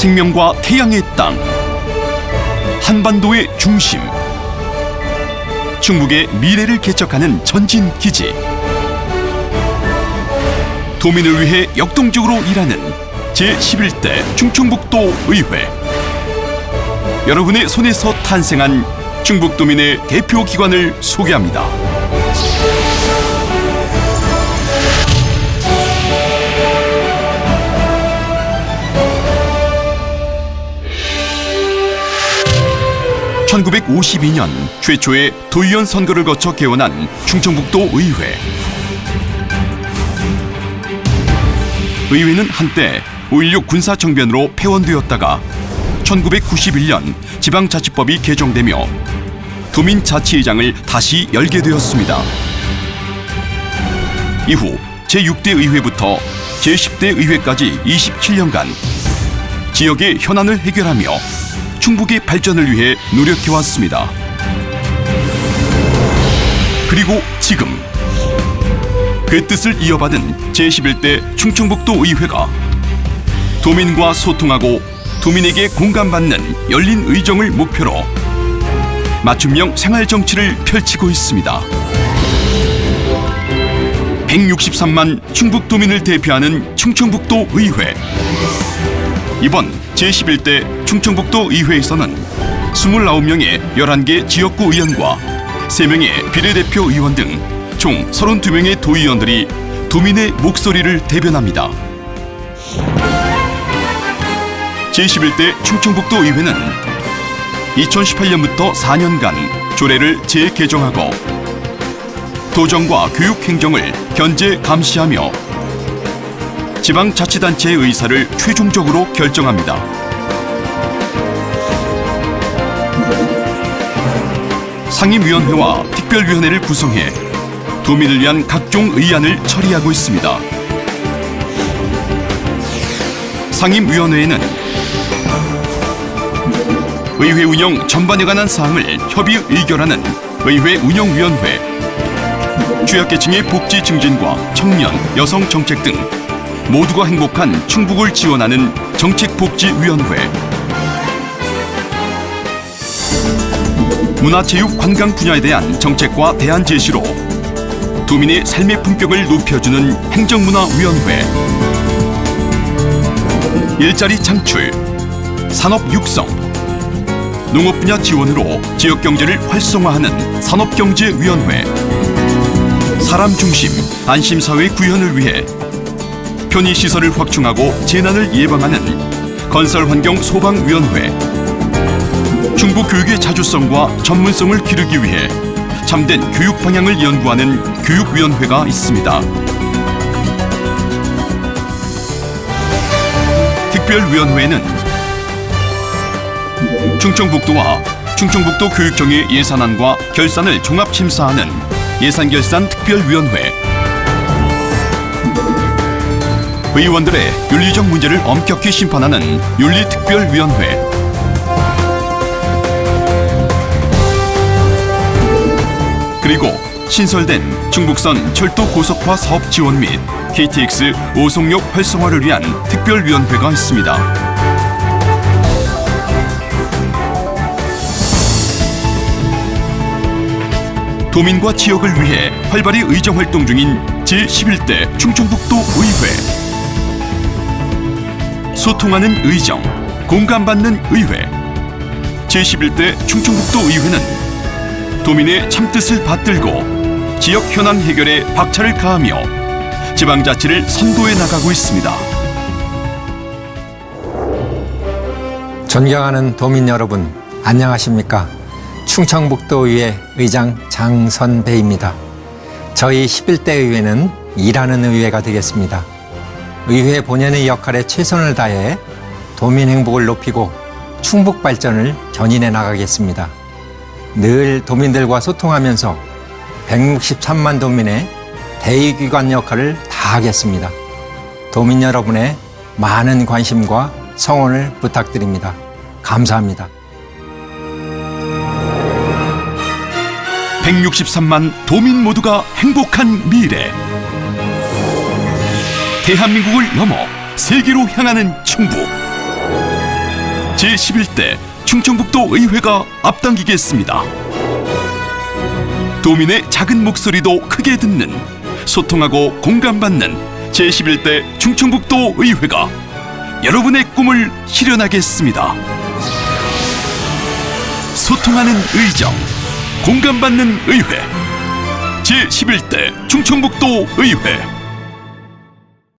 생명과 태양의 땅. 한반도의 중심. 충북의 미래를 개척하는 전진 기지. 도민을 위해 역동적으로 일하는 제11대 충청북도 의회. 여러분의 손에서 탄생한 충북도민의 대표 기관을 소개합니다. (1952년) 최초의 도의원 선거를 거쳐 개원한 충청북도 의회 의회는 한때 5.16 군사정변으로 폐원되었다가 1991년 지방자치법이 개정되며 도민자치의장을 다시 열게 되었습니다. 이후 제6대 의회부터 제10대 의회까지 27년간 지역의 현안을 해결하며 충북의 발전을 위해 노력해왔습니다. 그리고 지금 그 뜻을 이어받은 제11대 충청북도 의회가 도민과 소통하고 도민에게 공감받는 열린 의정을 목표로 맞춤형 생활 정치를 펼치고 있습니다. 163만 충북도민을 대표하는 충청북도 의회. 이번 제11대 충청북도 의회에서는 29명의 11개 지역구 의원과 3명의 비례대표 의원 등 총 32명의 도의원들이 도민의 목소리를 대변합니다. 제11대 충청북도 의회는 2018년부터 4년간 조례를 재개정하고 도정과 교육 행정을 견제 감시하며 지방자치단체의 의사를 최종적으로 결정합니다. 상임위원회와 특별위원회를 구성해 도민을 위한 각종 의안을 처리하고 있습니다. 상임위원회에는 의회 운영 전반에 관한 사항을 협의 의결하는 의회 운영위원회, 취약계층의 복지 증진과 청년, 여성 정책 등 모두가 행복한 충북을 지원하는 정책복지위원회, 문화체육 관광 분야에 대한 정책과 대안 제시로 도민의 삶의 품격을 높여주는 행정문화위원회, 일자리 창출, 산업 육성, 농업 분야 지원으로 지역 경제를 활성화하는 산업경제위원회, 사람 중심 안심사회 구현을 위해 편의 시설을 확충하고 재난을 예방하는 건설환경 소방위원회, 중부 교육의 자주성과 전문성을 기르기 위해 참된 교육 방향을 연구하는 교육위원회가 있습니다. 특별위원회는 충청북도와 충청북도 교육청의 예산안과 결산을 종합 심사하는 예산결산 특별위원회 의원들의 윤리적 문제를 엄격히 심판하는 윤리특별위원회 그리고 신설된 충북선 철도 고속화 사업 지원 및 KTX 오송역 활성화를 위한 특별위원회가 있습니다. 도민과 지역을 위해 활발히 의정 활동 중인 제11대 충청북도 의회. 소통하는 의정, 공감받는 의회. 제11대 충청북도 의회는 도민의 참뜻을 받들고 지역 현안 해결에 박차를 가하며 지방자치를 선도해 나가고 있습니다. 존경하는 도민 여러분, 안녕하십니까? 충청북도의회 의장 장선배입니다. 저희 11대 의회는 일하는 의회가 되겠습니다. 의회 본연의 역할에 최선을 다해 도민 행복을 높이고 충북 발전을 견인해 나가겠습니다. 늘 도민들과 소통하면서 163만 도민의 대의기관 역할을 다하겠습니다. 도민 여러분의 많은 관심과 성원을 부탁드립니다. 감사합니다. 163만 도민 모두가 행복한 미래. 대한민국을 넘어 세계로 향하는 충북. 제11대 충청북도 의회가 앞당기겠습니다. 도민의 작은 목소리도 크게 듣는 소통하고 공감받는 제11대 충청북도 의회가 여러분의 꿈을 실현하겠습니다. 소통하는 의정, 공감받는 의회 제11대 충청북도 의회